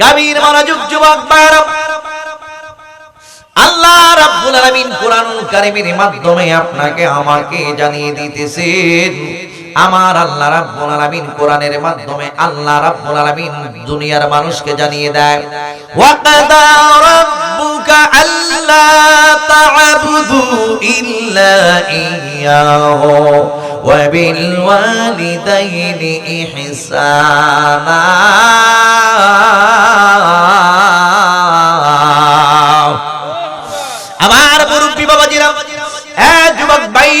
গাভীর মনোযোগ যুবক আল্লাহ রাব্বুল আলামিন কোরআনুল কারীমের মাধ্যমে আপনাকে আমাকে জানিয়ে দিতেছেন, আমার আল্লাহ রাব্বুল আলামিন কোরআনের মাধ্যমে আল্লাহ রাব্বুল আলামিন দুনিয়ার মানুষকে জানিয়ে দেয় ওয়া কাদা রাব্বুকা আল্লা তা'বুদু ইল্লা ইয়্যাহু ওয়া বিল ওয়ালিদাইনি ইহসানা আমার মুরব্বী বাবাজিরা এ যুবক ভাই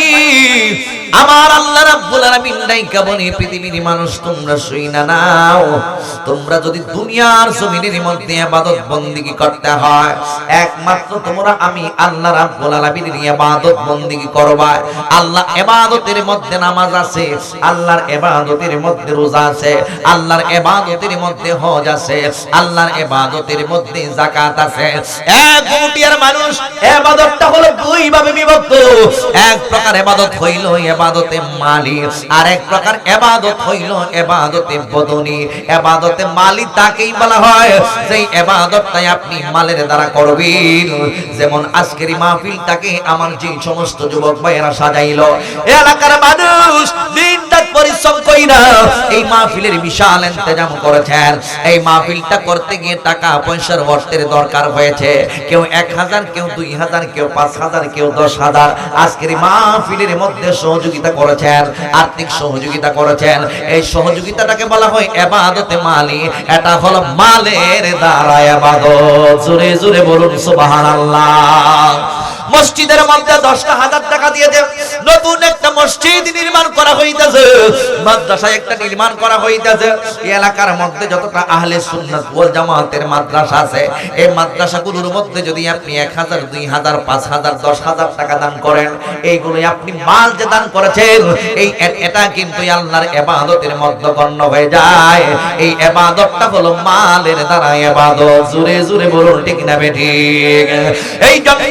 আমার আল্লাহ রাব্বুল আলামিন ডাইকা বলে পৃথিবীর মানুষ, তোমরা শুই না নাও। তোমরা যদি দুনিয়ার জমিনের মধ্যে ইবাদত বন্দেগী করতে হয়, একমাত্র তোমরা আমি আল্লাহ রাব্বুল আলামিনের ইবাদত বন্দেগী করবা। আল্লাহ ইবাদতের মধ্যে নামাজ আছে, আল্লাহর ইবাদতের মধ্যে রোজা আছে, আল্লাহর ইবাদতের মধ্যে হজ আছে, আল্লাহর ইবাদতের মধ্যে যাকাত আছে। এক কোটিয়ার মানুষ ইবাদতটা হলো দুই ভাবে বিভক্ত। এক প্রকার ইবাদত হইল ইবাদতে মালি। আর এক প্রকার ইবাদত হইল ইবাদতে বদনি। ইবাদতে মালি তাকেই বলা হয় সেই ইবাদতটাই আপনি মালের দ্বারা করবেন। যেমন আজকের মাহফিলটাকে আমার যে সমস্ত যুবক ভাইয়েরা সাজাইলো। এলাকার মানুষ পরিশ্রম কইরা এই মাহফিলের বিশাল ইন্তজাম করেছেন। এই মাহফিলটা করতে গিয়ে টাকা পয়সার অর্থের দরকার হয়েছে। কেউ এক হাজার, কেউ দুই হাজার, কেউ পাঁচ হাজার, কেউ দশ হাজার। আজকের মাহফিলের মধ্যে সহযোগিতা করেছেন, আর্থিক সহযোগিতা করেছেন। এই সহযোগিতাটাকে বলা হয় এবাদতে মালি। এটা হলো মালের দ্বারা এবাদত। জোরে জোরে বলুন, সুবহানাল্লাহ। মসজিদের মধ্যে দশটা হাজার টাকা দিয়ে দেব। নতুন একটা মসজিদ নির্মাণ করা হইতেছে। মাদ্রাসা একটা নির্মাণ করা হইতেছে। এলাকার মধ্যে যতটা আহলে সুন্নাত ওয়াল জামাতের মাদ্রাসা আছে, এই মাদ্রাসাগুলোর মধ্যে যদি আপনি এক হাজার, দুই হাজার, পাঁচ হাজার, দশ হাজার টাকা দান করেন, এইগুলোই আপনি মাল যে দান করেছেন, এই এটা কিন্তু আল্লাহর এবাদতের মধ্যে গণ্য হয়ে যায়। এই এবাদতটা হলো মালের দ্বারা এবাদত। জুরে জুরে বলুন, ঠিক না বেঠিক এই জন্য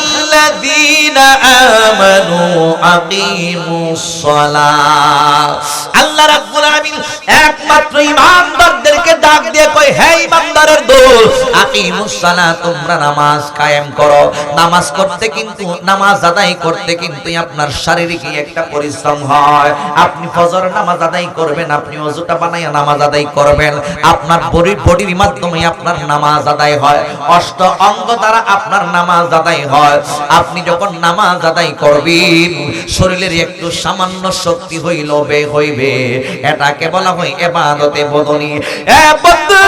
الذين آمنوا أقيموا الصلاة আল্লাহ রাব্বুল আলামিন একমাত্র ইমানদারদেরকে ডাক দিয়ে কয় হে আপনার বডির মাধ্যমে আপনার নামাজ আদায় হয়। অষ্ট অঙ্গ দ্বারা আপনার নামাজ আদায় হয়। আপনি যখন নামাজ আদায় করবেন, শরীরের একটু সামান্য শক্তি হইল, বে হইবে। এটাকে বলা হয় বদনি। এ বন্ধু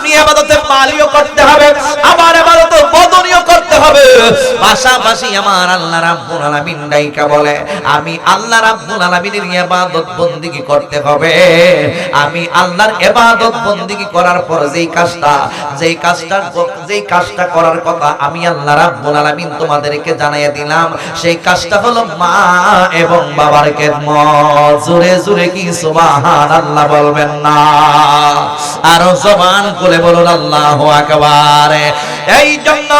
আপনি এবাদতে মালিও করতে হবে আবার এবাদতে বদনিও করতে হবে। পাশাপাশি আমার আল্লাহ রাব্বুল আলামিন ডাইকা বলে, আমি আল্লাহ রাব্বুল আলামিনের ইবাদত বন্দেগী করতে হবে। আমি আল্লাহর ইবাদত বন্দেগী করার পর যেই কাজটা যেই কাজটা যেই কাজটা করার কথা আমি আল্লাহ রাব্বুল আলামিন তোমাদেরকে জানাইয়া দিলাম, সেই কাজটা হলো মা এবং বাবার খেদমত। জোরে জোরে কি সুবহানাল্লাহ বলবেন না? আরও জবান খুলে বলুন, আল্লাহ এই জন্য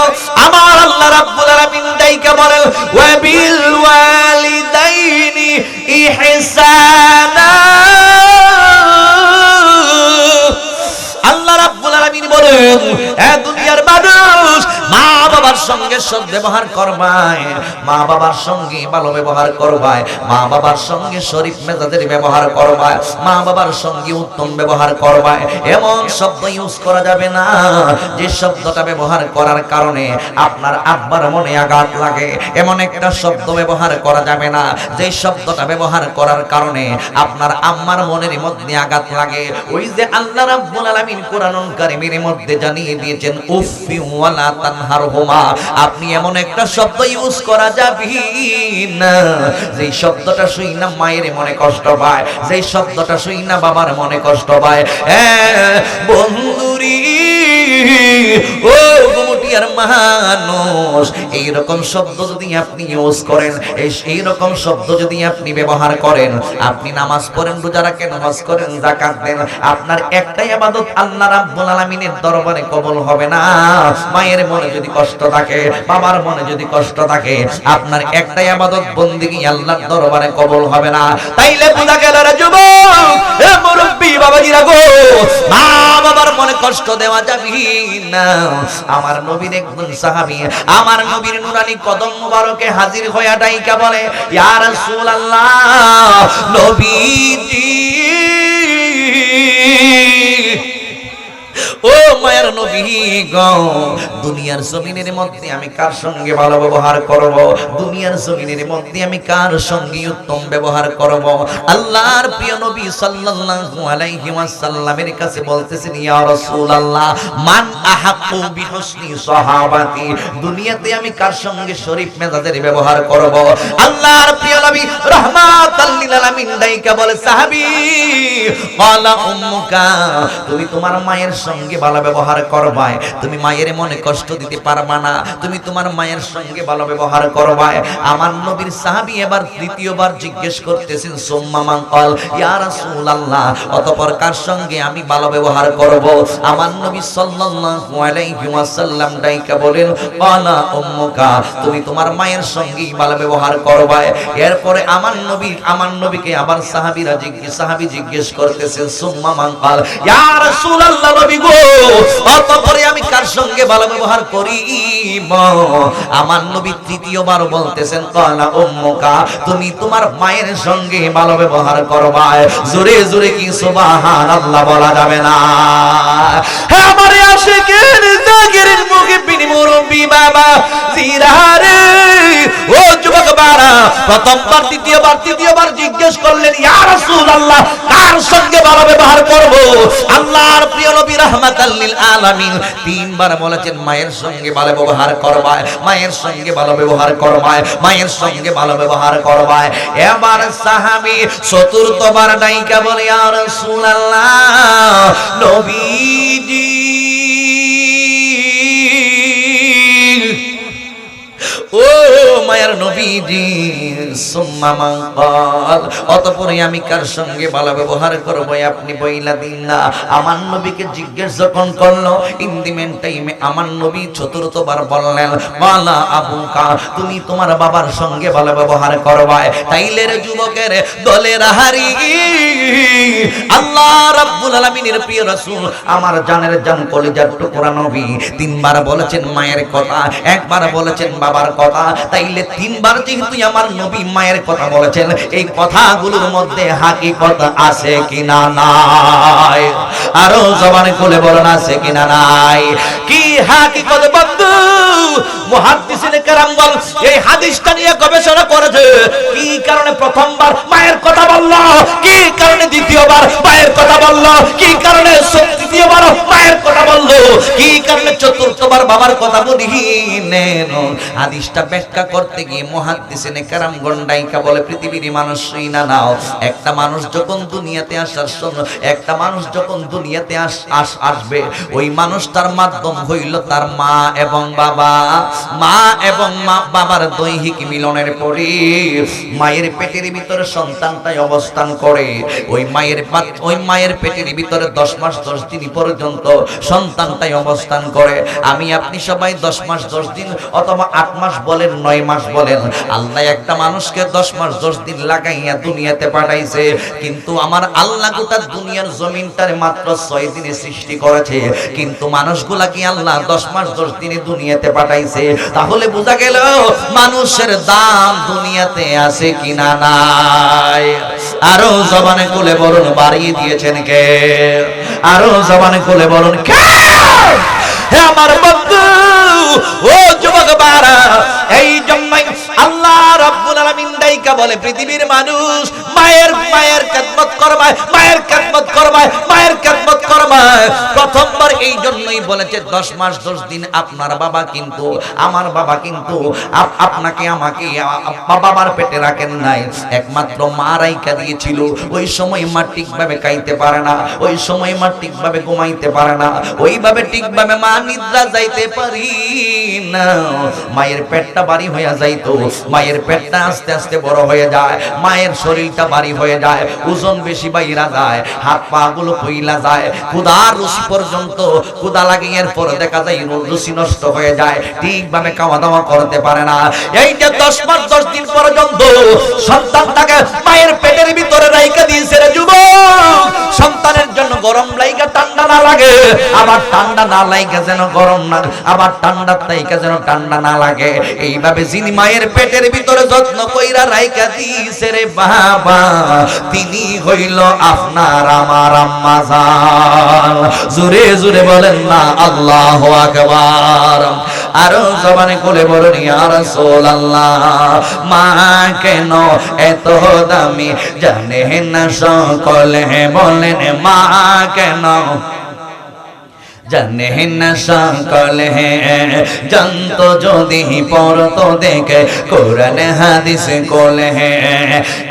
আমার আল্লাহ রাব্বুল আলামিন দাইকা বলেন ওয়া বিল ওয়ালিদাইনি ইহসানা। আল্লাহ রাব্বুল আলামিন এ দুনিয়ার মানুষ মা বাবার সঙ্গে সৎ ব্যবহার করবায়, মা বাবার সঙ্গে ভালো ব্যবহার করবায়, মা বাবার সঙ্গে শরীফ মেজাজের ব্যবহার করবায়, মা বাবার সঙ্গে উত্তম ব্যবহার করবায়। এমন শব্দ ইউজ করা যাবে না। যে শব্দটা ব্যবহার করার কারণে আপনার আব্বার মনে আঘাত লাগে। এমন একটা শব্দ ব্যবহার করা যাবে না। যে শব্দটা ব্যবহার করার কারণে আপনার আম্মার মনের মধ্যে আঘাত লাগে। ওই যে আল্লাহ কোরআনুল কারীমের মধ্যে জানিয়ে দিয়েছেন, উফি ওয়ালা আপনি এমন একটা শব্দ ইউজ করা যাবে না যে শব্দটা শুই না মায়ের মনে কষ্ট পায় যে শব্দটা শুই না বাবার মনে কষ্ট পায়। হ্যাঁ বন্ধুরি, ও দুনিয়ার মানুষ এই রকম শব্দ যদি আপনি ইউজ করেন, এই এই রকম শব্দ যদি আপনি ব্যবহার করেন, আপনি নামাজ পড়েন, রোজা রাখেন, নামাজ করেন, যাকাত দেন, আপনার একটাই ইবাদত আল্লাহ রাব্বুল আলামিনের দরবারে কবুল হবে না। মায়ের মনে যদি কষ্ট থাকে, বাবার মনে যদি কষ্ট থাকে, আপনার একটাই ইবাদত বন্দেগী আল্লাহর দরবারে কবুল হবে না। তাইলে বোঝা গেল রে যুবক, এ মুরব্বি বাবাজিরা গো মা বাবার মনে কষ্ট দেওয়া যাবে না। আমার নবীর একজন সাহাবী, আমার নবীর নুরানি কদম মুবারকে হাজির হইয়া ডাইকা বলে, ইয়া রাসূলুল্লাহ নবীজি ও মায়ের নবী গো, দুনিয়ার জমিনের মধ্যে আমি কার সঙ্গে ভালো ব্যবহার করব? দুনিয়ার জমিনের মধ্যে আমি কার সঙ্গে উত্তম ব্যবহার করব? আল্লাহর প্রিয় নবী সাল্লাল্লাহু আলাইহি ওয়াসাল্লামের কাছে বলতেছেন, ইয়া রাসূলুল্লাহ, মান আহাqqu বিহুসনি সাহাবাতি? দুনিয়াতে আমি কার সঙ্গে শরীফ মেজাজের ব্যবহার করব? আল্লাহর প্রিয় নবী রাহমাতাল লিল আলামিন দাইকা বলে, সাহাবী, ক্বালা উম্মুকা, তুমি তোমার মায়ের সঙ্গে ভালো ব্যবহার করবাই। তুমি মায়ের মনে কষ্ট দিতে পারবা না। তুমি তোমার মায়ের সঙ্গে ভালো ব্যবহার করবাই। আমার নবীর সাহাবী এবার দ্বিতীয়বার জিজ্ঞেস করতেছেন, সুম্মা মান ক্বাল, ইয়া রাসূলুল্লাহ, অতঃপর কার সঙ্গে আমি ভালো ব্যবহার করব? আমার নবী সাল্লাল্লাহু আলাইহি ওয়াসাল্লাম ডাইকা বলেন, ক্বালা উম্মুকা, তুমি তোমার মায়ের সঙ্গে ভালো ব্যবহার করবাই। এরপরে আমার নবী, আমার নবীকে আবার সাহাবীরা জিজ্ঞেস সাহাবী জিজ্ঞেস করতেছেন, সুম্মা ক্বাল, ইয়া রাসূলুল্লাহ, নবী গো অতঃপরে আমি কার সঙ্গে ভালো ব্যবহার করি? আমার নবী তৃতীয়বার বলতেছেন, কালা তুমি তোমার মায়ের সঙ্গে ভালো ব্যবহার করবা জোরে জোরে কি বলা যাবে না? মুখে বিনি মুরব্বি বাবা জিরারে ও যুবক বারা, প্রথমবার তৃতীয়বার জিজ্ঞেস করলেন, ইয়া কার সঙ্গে ভালো ব্যবহার করব? আল্লাহর প্রিয় নবী তিনবার বলেছেন, মায়ের সঙ্গে ভালো ব্যবহার করবায় মায়ের সঙ্গে ভালো ব্যবহার করবায় মায়ের সঙ্গে ভালো ব্যবহার করবায় এবার সাহাবী চতুর্থবার ডাইকা বলে আর রাসূলুল্লাহ নবীজি নবীজি, সুম্মা ক্বাল। আমি কার সঙ্গে ভালো ব্যবহার করব আপনি বইলা দিন না। আমার নবীকে জিজ্ঞেস যখন করল টাইমে আমার নবী চতুর্থবার বললেন মালা তুমি তোমার বাবার সঙ্গে ভালো ব্যবহার করবায় তাইলে রে যুবকের দলের হারি, আল্লাহ রাব্বুল আলামিনের প্রিয় রাসূল, আমার জানের জান কলিজার টুকরা নবী তিনবার বলেছেন মায়ের কথা, একবার বলেছেন বাবার কথা। তাইলে তিনবার যেহেতু আমার নবী মায়ের কথা বলেছেন। এই কথাগুলোর মধ্যে হাকিকত আছে কিনা নাই? আরও জবানে খুলে বলেন, আছে কিনা নাই? কি হাকিকত বন্ধু? হাদিসটা নিয়ে করতে গিয়ে মুহাদ্দিসিন কেরাম গন্ডাইকা বলে পৃথিবীর মানুষ না নাও একটা মানুষ যখন দুনিয়াতে আসার একটা মানুষ যখন দুনিয়াতে আস আস আসবে, ওই মানুষটার মাধ্যম হইল তার মা এবং বাবা। মা এবং মা বাবার দৈহিক মিলনের পরে মায়ের পেটের ভিতরে সন্তানটাই অবস্থান করে। ওই মায়ের ওই মায়ের পেটের ভিতরে দশ মাস, দশ দিন পর্যন্ত সন্তানটাই অবস্থান করে। আমি, আপনি সবাই দশ মাস, দশ দিন অথবা আট মাস বলেন, নয় মাস বলেন। আল্লাহ একটা মানুষকে দশ মাস, দশ দিন লাগাইয়া দুনিয়াতে পাঠাইছে। কিন্তু আমার আল্লাহ গোটা দুনিয়ার জমিনটারে মাত্র ছয় দিনে সৃষ্টি করেছে। কিন্তু মানুষগুলা কি আল্লাহ দশ মাস, দশ দিনে দুনিয়াতে পাঠাইছে? তাহলে বোঝা গেল মানুষের দাম দুনিয়াতে আছে কিনা নাই। আরও জবানে কোলে বলুন বাড়িয়ে দিয়েছেন কে? আরও জবানে কোলে বলুন কে? হে আমার বন্ধু, ও যুবক বারা, এই জন্যই আল্লাহ রাব্বুল আলামিন দাইকা বলে, পৃথিবীর মানুষ মায়ের মায়ের করবায় মায়ের করবায় মায়ের করবায়। প্রথমবার এই জন্যই বলেছে, দশ মাস, দশ দিন আপনার বাবা কিন্তু, আমার বাবা কিন্তু আপনাকে আমাকে বাবার পেটে রাখেন নাই। একমাত্র মা রাইকা দিয়েছিল। ওই সময় মা ঠিকভাবে খাইতে পারে না, ওই সময় মা ঠিকভাবে ঘুমাইতে পারে না, ওইভাবে ঠিকভাবে মা নিদ্রা যাইতে পারি না। মায়ের পেটটা বাড়ি হয়ে যাইতো, মায়ের পেটটা আস্তে আস্তে বড় হয়ে যায়, মায়ের শরীরটা ভারী হয়ে যায়, ওজন বেশি বাইরা যায়, হাত পা গুলো কইলা যায় ক্ষুধার রুচি পর্যন্ত, ক্ষুধা লাগে এরপর দেখা যায় রুচি নষ্ট হয়ে যায়, ঠিকভাবে খাওয়া দাওয়া করতে পারে না। এই যে দশ মাস, দশ দিন পর্যন্ত সন্তানটাকে মায়ের পেটের ভিতরে রাইকা দিয়েছে রে যুবক। সন্তানের জন্য গরম লাইগা ঠান্ডা না লাগে, আবার ঠান্ডা না লাইগা যেন গরম না, আবার ঠান্ডা লাইগা যেন ঠান্ডা না লাগে। এইভাবে যিনি মায়ের পেটের ভিতরে যত্ন কইরা রাইকা দিয়েছে রে বাবা। তিনি হইল আপনার আমার আম্মা জান। জোরে জোরে বলেন না, আল্লাহু আকবার। আরও জবানে কোলে বলেন, ইয়া রাসূলুল্লাহ, মা কেন এত দামি? জানে না সকলে বলেন, মা কেন জানে না সকলে জানত যদি পড়ত দেখে, কোরআন হাদিস কোলে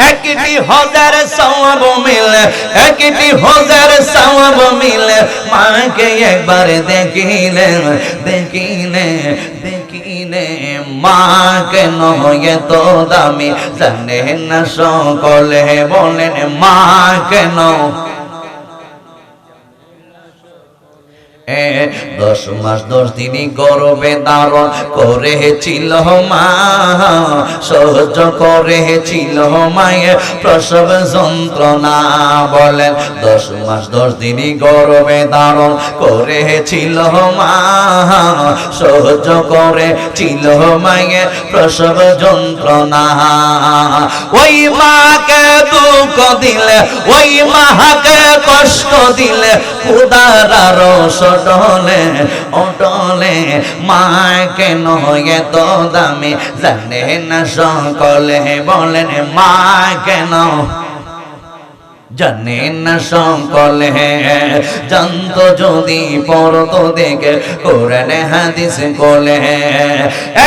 একটি হাজার সওয়াব মিলে, একটি হাজার সওয়াব মিলে, মাকে একবার দেখিলে দেখিলে দেখিলে মা কেন এত দামি। জানে না সকলে বলেন মা কেন দশ মাস, দশ দিনই গর্বে ধারণ করেছিল মা। সহ্য করেছিল মায়ের প্রসব যন্ত্রণা বলেন, দশ মাস, দশ দিনই গর্বে ধারণ করেছিল মা। সহ্য করেছিল মায়ের প্রসব যন্ত্রণা। ওই মাকে দুঃখ দিলে, ওই মাকে কষ্ট দিলে, উদার রস অটলে অটলে মা কেন এত দামি? জানে না সকলে বলেন মা কেন? জানেন না সকলে। জানত যদি পরত দেখে, কোরআন হাদিস কোলে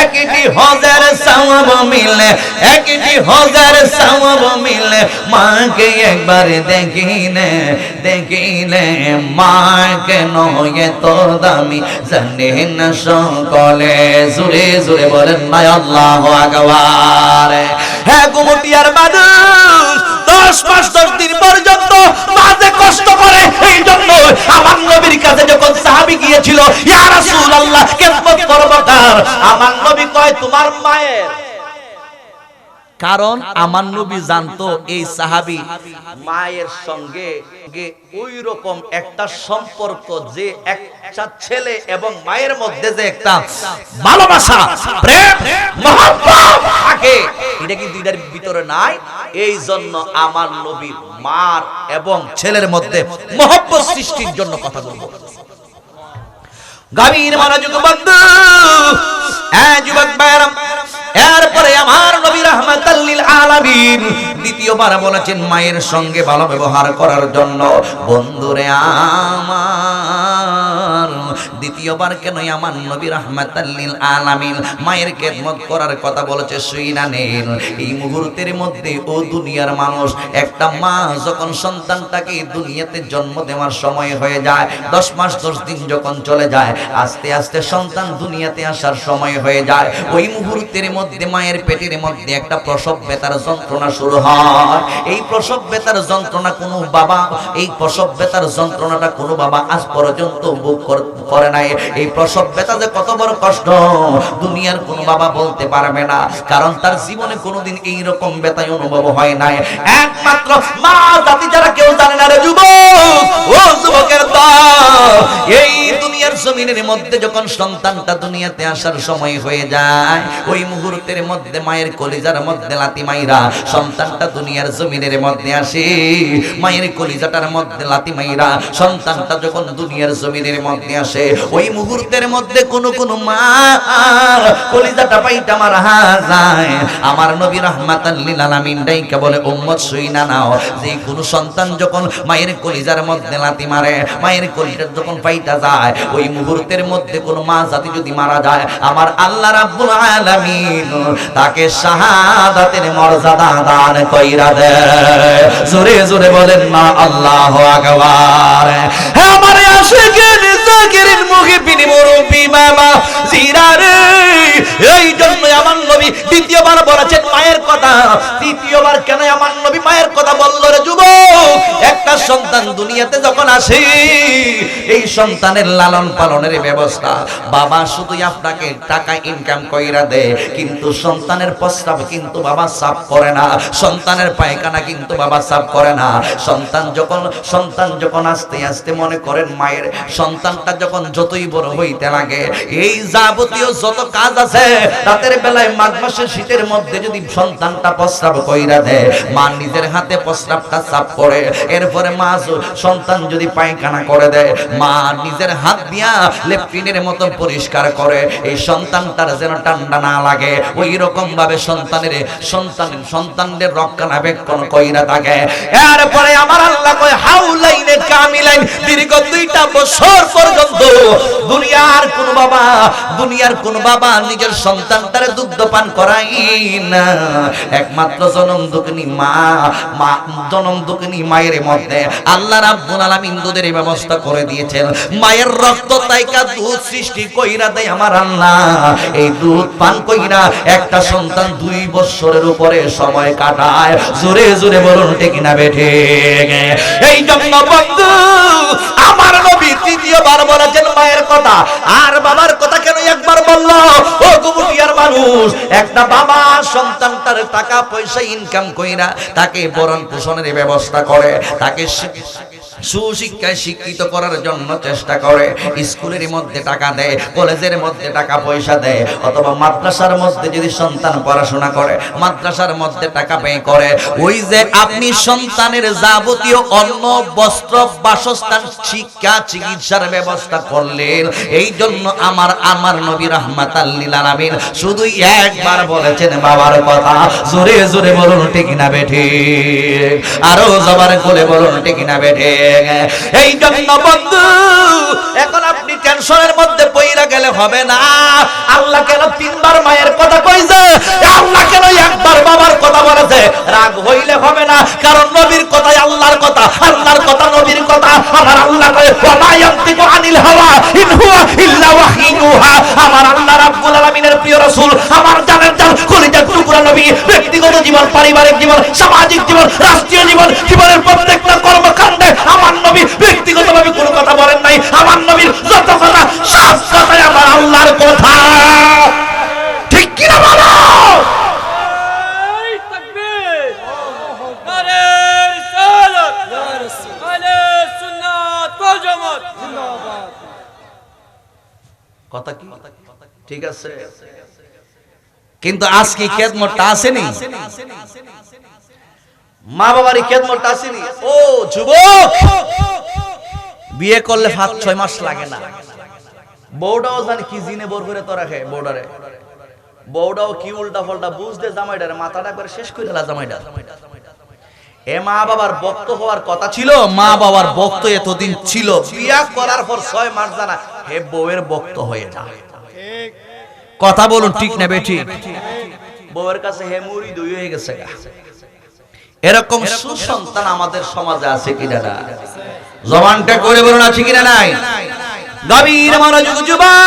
একটি হাজার সওয়াব মিলে, একটি হাজার সওয়াব মিলে, মাকে একবার দেখিলে দেখিলে মা কেন এত দামি জানেন না সকলে। জুড়ে জুড়ে বলেন না আল্লাহু আকবার। হ্যাঁ গুমটিয়ার মানুষ দশ মাস, দশ দিন পর্যন্ত মাঝে কষ্ট করে, এই জন্য আমার নবীর কাছে যখন সাহাবি গিয়েছিল, ইয়া রাসূলুল্লাহ কেমন করব তার আমার নবী কয়, তোমার মায়ের কারণ আমার নবী জানতো এই সাহাবি মায়ের সঙ্গে ওই রকম একটা সম্পর্ক যে একটা ছেলে এবং মায়ের মধ্যে যে একটা ভালোবাসা প্রেম থাকে। এটা কিন্তু এটার ভিতরে নাই? এই জন্য আমার নবী মার এবং ছেলের মধ্যে মহব্বত সৃষ্টির জন্য কথা বলব। গাভীর মনোযোগ বন্ধু হ্যাঁ যুবক ভাইয়েরা এরপরে আমার নবী রাহমাতাল্লিল আলামিন দ্বিতীয়বার বলেছেন, মায়ের সঙ্গে ভালো ব্যবহার করার জন্য, বন্ধুরে আমার দ্বিতীয়বার কেন আমার নবী রাহমাতাল্লিল আলামিন মায়ের খেদমত করার কথা বলেছে শুইনা নেন এই মুহূর্তের মধ্যে ও দুনিয়ার মানুষ, একটা মা যখন সন্তানটাকে দুনিয়াতে জন্ম দেওয়ার সময় হয়ে যায়, দশ মাস, দশ দিন যখন চলে যায়, আস্তে আস্তে সন্তান দুনিয়াতে আসার সময় হয়ে যায়। ওই মুহূর্তের মধ্যে মায়ের পেটের মধ্যে একটা প্রসব বেতার যন্ত্রণা শুরু হয়। এই প্রসব বেতার যন্ত্রণা কোনো বাবা, এই প্রসব বেতার যন্ত্রণাটা কোনো বাবা আজ পর্যন্ত বুক কর- করে নাই। এই প্রসব বেতা যে কত বড় কষ্ট, দুনিয়ার কোনো বাবা বলতে পারবে না, কারণ তার জীবনে কোনোদিন এই রকম বেতাই অনুভব হয় নাই। একমাত্র মা জাতি যারা কেউ জানে না রে যুবক, ও যুবকের দল এই দুনিয়ার জমিনের মধ্যে যখন সন্তানটা দুনিয়াতে আসার সময় হয়ে যায়, ওই মুহূর্তের মধ্যে মায়ের কলিজার মধ্যে লাতি মাইরা সন্তানটা দুনিয়ার জমিনের মধ্যে আসে, মায়ের কলিজাটার মধ্যে লাতি মাইরা সন্তানটা যখন দুনিয়ার জমিনের মধ্যে আসে ওই মুহূর্তের মধ্যে কোন কোন মা কলিজাটা পাইটা মারা যায়। আমার নবী রহমাতাল ডাইকা বলে, উম্মত শুইনা নাও। যে কোন সন্তান যখন মায়ের কলিজার মধ্যে লাতি মারে, মায়ের কলিজার যখন পাইটা যায়, ওই মুহূর্তের মধ্যে কোন মা জাতি যদি মারা যায়, আমার আল্লাহ রাব্বুল আলামিন তাকে শাহাদাতের মর্যাদা দান কইরা দেয়। জোরে জোরে বলেন, মা আল্লাহু আকবার। হ্যাঁ আমার আশিকের জাকিরিন মুখে বিনি মুরব্বি মামা। জিরারে এই জন্য আমার নবী দ্বিতীয়বার বলেছেন মায়ের কথা। তৃতীয়বার কেন আমার নবী মায়ের কথা বলল রে যুবক? একটা সন্তান দুনিয়াতে যখন আসে, এই সন্তানের লালন পালনের ব্যবস্থা। বাবা শুধুই আপনাকে টাকা ইনকাম কইরা দেয়, কিন্তু সন্তানের প্রস্তাব কিন্তু বাবা সাফ করে না। সন্তানের পায়খানা কিন্তু বাবা সাফ করে না। সন্তান যখন সন্তান যখন আস্তে আস্তে মনে করেন মায়ের, সন্তানটা যখন যতই বড় হইতে লাগে, এই যাবতীয় যত কাজ আছে রাতের বেলায় মাঘ মাসের শীতের মধ্যে যদি সন্তানটা প্রস্রাব কইরা দেয়, মা নিজের হাতে প্রস্রাবটা সাফ করে, এরপরে মা য- সন্তান যদি পায়খানা করে দেয়, মা নিজের হাত দিয়া লেপটিনের মতো পরিষ্কার করে, এই সন্তানটার যেন ঠান্ডা না লাগে। ওই রকম ভাবে সন্তানের, সন্তান, সন্তানদের রক্ষণাবেক্ষণ কইরা থাকে। এরপরে আমার আল্লাহ কয় হাউলাইনে কামিলাইন দীর্ঘ দুইটা বছর পর্যন্ত দুনিয়ার কোন বাবা, দুনিয়ার কোন বাবা নিজের সন্তানটারে দুগ্ধ পান করাই না। একমাত্র জনম দুঃখিনী মা মা, জনম দুঃখিনী মায়ের মধ্যে। আল্লাহ রাব্বুল আলামিন দুধের ব্যবস্থা করে দিয়েছেন। মায়ের রক্ত তাইকা দুধ সৃষ্টি কইরা দেয় আমার আল্লাহ। এই দুধ পান কইরা একটা সন্তান দুই বছরের উপরে সময় কাটায়। জোরে জোরে বলুন, ঠিক না বেঠে এই জন্য বন্ধু, আমার নবী তৃতীয়বার বলেছেন মায়ের কথা। আর বাবার কথা কেন একবার বলল? ও গুবুটিয়ার মানুষ, একটা বাবা সন্তান তার টাকা পয়সা ইনকাম কইরা তাকে বরণ পোষণের ব্যবস্থা করে, তাকে সুশিক্ষায় শিক্ষিত করার জন্য চেষ্টা করে। স্কুলের মধ্যে টাকা দেয়, কলেজের মধ্যে টাকা পয়সা দেয়, অথবা মাদ্রাসার মধ্যে যদি সন্তান পড়াশোনা করে, মাদ্রাসার মধ্যে টাকা ব্যয় করে। ওই যে আপনি সন্তানের যাবতীয় অন্ন, বস্ত্র, বাসস্থান, শিক্ষা, চিকিৎসার ব্যবস্থা করলেন, এই জন্য আমার আমার নবী রহমাত আল্লিল আলামিন শুধু একবার বলেছেন বাবার কথা। জোরে জোরে বলুন, ঠিক না বেঠি আরও জবার কোলে বলুন, ঠিক না বেঠে এই জন্য বন্ধু এখন আপনি টেনশনের মধ্যে পইরা গেলে হবে না। আল্লাহ কেন তিনবার মায়ের কথা কইছে? আল্লাহ কেন একবার বাবার কথা বলেছে? রাগ হইলে হবে না কারণ নবীর কথাই আল্লাহর কথা আল্লাহর কথা নবীর কথা। আমার আল্লাহ কয় ওয়া ইয়ান্তিকু আনিল হাওয়া ইন হুয়া ইল্লা ওয়াহিয়ুহা। আমার আল্লাহ রাব্বুল আলামিনের প্রিয় রাসূল আমার জান কলিজার টুকরা নবী ব্যক্তিগত জীবন পারিবারিক জীবন সামাজিক জীবন রাষ্ট্রীয় জীবন জীবনের প্রত্যেকটা কর্মকাণ্ডে আমার নবী ব্যক্তিগতভাবে কোনো কথা বলেন নাই। আমার নবীর যত কথা সব কথাই আমার আল্লাহর কথা। ঠিক কিনা বলো? কথা কি? ঠিক আছে। কিন্তু আজকে খেদমতটা আসেনি? মা বাবার এই খেদমতটা আসেনি? ও যুবক! বিয়ে করলে সাত ছয় মাস লাগে না। বউটাও জানি কি জিনে বোর করে তো রাখে বউডারে বউটাও কি উল্টা ফল্টা বুঝতে জামাইটারে, মাথাটা করে শেষ করে দিলা জামাইটা এ মা বাবার বক্ত হওয়ার কথা ছিল, মা বাবার বক্ত এতদিন ছিল। বিয়া করার পর ছয় মাস জানা, হে বউয়ের বক্ত হয়ে যায় কথা বলুন ঠিক না বেঠি বউয়ের কাছে হে মুড়ি দুই হয়ে গেছে গা। এরকম সুসন্তান আমাদের সমাজে আছে কিনা না জবানটা করে বলুন আছে কিনা নাই? গভীর মনোযোগ যুবক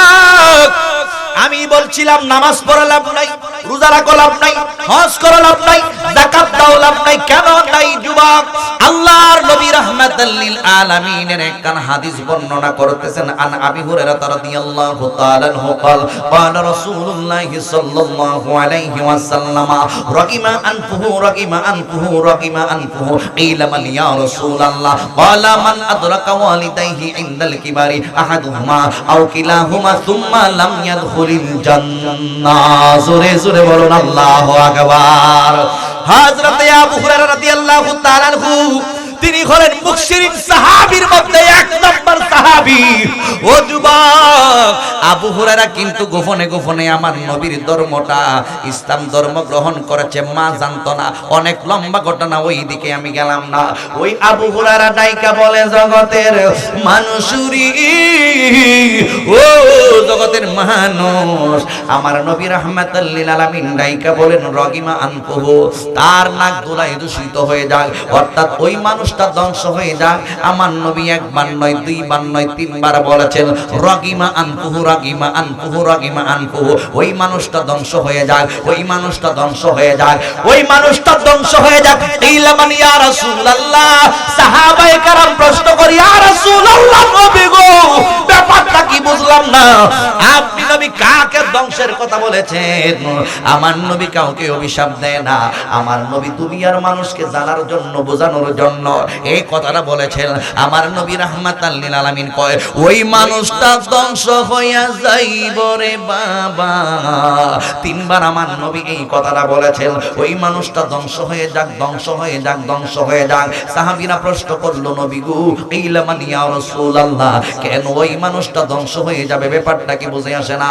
আমি বলছিলাম নামাজ পড়া লাভ নাই রোজা রাখা লাভ নাই হজ করা লাভ নাই যাকাত দাও লাভ নাই কেন নাই যুবক আল্লাহর নবী রাহমাতাল লিল আলামিনের একখান হাদিস বর্ণনা করতেছেন আন আবি হুরায়রা রাদিয়াল্লাহু তাআলা আনহু قال قال رسول الله صلى الله عليه وسلم رغم انفه رغم انفه رغم انفه قيل من يا رسول الله قال من ادرك والديه عند الكبار احدهما او كلاهما ثم لم يدخل ফিল জান্নাত। জোরে জোরে বলুন আল্লাহু আকবার। হযরত আবু হুরায়রা রাদিয়াল্লাহু তাআলা আনহু, তিনি হলেন মুখশিরিন সাহাবীর মধ্যে এক নম্বর সাহাবী। ও আবু হুরায়রা কিন্তু গোপনে গোপনে আমার নবীর ধর্মটা, ইসলাম ধর্ম গ্রহণ করেছে, মা জানতো না। অনেক লম্বা ঘটনা ওই দিকে আমি গেলাম না। ওই আবু হুরায়রা ডাইকা বলে, জগতের মানুষুরি, ও জগতের মানুষ, আমার নবী রাহমাতাল্লিল আলামিন ডাইকা বলেন, রগিমা আনকুহু তার নাক দুলাই দূষিত হয়ে যাক অর্থাৎ ওই মানুষটা ধ্বংস হয়ে যাক আমার নবী একবার নয়, দুইবার নয়, তিনবার বলেছেন, রগিমা আনকুহু, রগিমা আনকুহু রগিমা আনকুহু ওই মানুষটা ধ্বংস হয়ে যাক, ওই মানুষটা ধ্বংস হয়ে যাক, ওই মানুষটা ধ্বংস হয়ে যাক। ইলামান ইয়া রাসূলুল্লাহ, সাহাবায়ে কারাম প্রশ্ন করি, ইয়া রাসূলুল্লাহ নবী গো, ব্যাপারটা কি বুঝলাম না? আপনি নবী কাকে ধ্বংসের কথা বলেছেন? আমার নবী কাউকে অভিশাপ দেয় না। আমার নবী দুনিয়ার মানুষকে জানার জন্য, বোঝানোর জন্য এই কথাটা বলেছেন। আমার নবী রাহমাতাল লিল আলামিন কয়, ওই মানুষটা ধ্বংস হইয়া যাইব রে বাবা। তিনবার আমার নবী এই কথাটা বলেছেন, ওই মানুষটা ধ্বংস হয়ে যাক, ধ্বংস হয়ে যাক, ধ্বংস হয়ে যাক। সাহাবীরা প্রশ্ন করল, নবী গো ইলা মান ইয়া রাসূলুল্লাহ, কেন ওই মানুষটা ধ্বংস হয়ে যাবে? ব্যাপারটা কি বুঝে আসে না?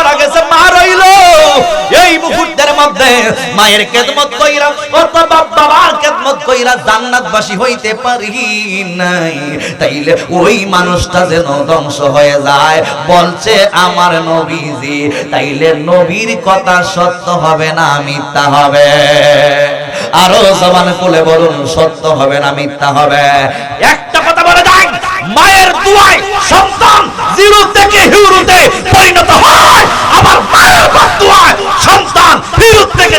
মারা গেছে মা রইল, এই মুহূর্তের মধ্যে মায়ের কইরা বাবার কইরা জান্নাতবাসী হইতে পারি নাই। তাইলে ওই মানুষটা যেন ধ্বংস হয়ে যায়, বলছে আমার নবীজি, তাইলে নবীর কথা সত্য হবে না, মিথ্যা হবে। আরও খুলে বলুন, সত্য হবে না, মিথ্যা হবে। একটা কথা বলে যাই মায়ের দুয়ায় সন্তান জিরো থেকে পরিণত হয় আবার মায়ের দুয়ায় সন্তান হিরো থেকে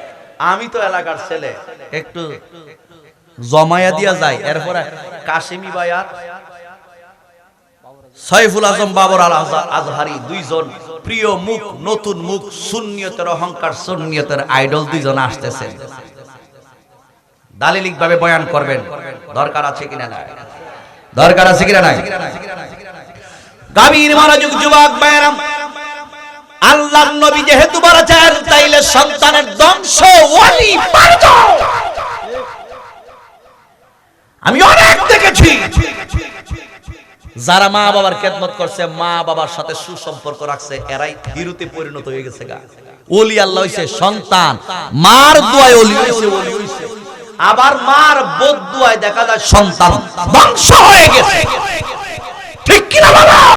আমি তো এলাকার ছেলে। একটু জমায়া দিয়া যায় এরপরে কাশিমি বায়ার সাইফুল আজম বাবর আল আজহারি দুইজন প্রিয় মুখ, নতুন মুখ, সুন্নিয়তের অহংকার, সুন্নিয়তের আইডল দুইজন আসতেছেন দালিলিক ভাবে বয়ান করবেন, দরকার আছে কিনা না দরকার আছে কিনা নাই? গাভীর মনোযোগ যুবক ভাইরাম আল্লাহ নবী যেহেতু বলেছেন, তাইলে সন্তানের ধ্বংস অনিবার্য আমি অনেক দেখেছি। যারা মা বাবার খেদমত করছে, মা বাবার সাথে সুসম্পর্ক রাখছে, এরাই হিরুতে পরিণত হয়ে গেছে গা। ওলি আল্লাহ হইছে সন্তান, মার দোয়ায় ওলি হইছে ওলি হইছে। আবার মার বোধ দোয়ায় দেখা যায় সন্তান ধ্বংস হয়ে গেছে। ঠিক কিনা বাবা?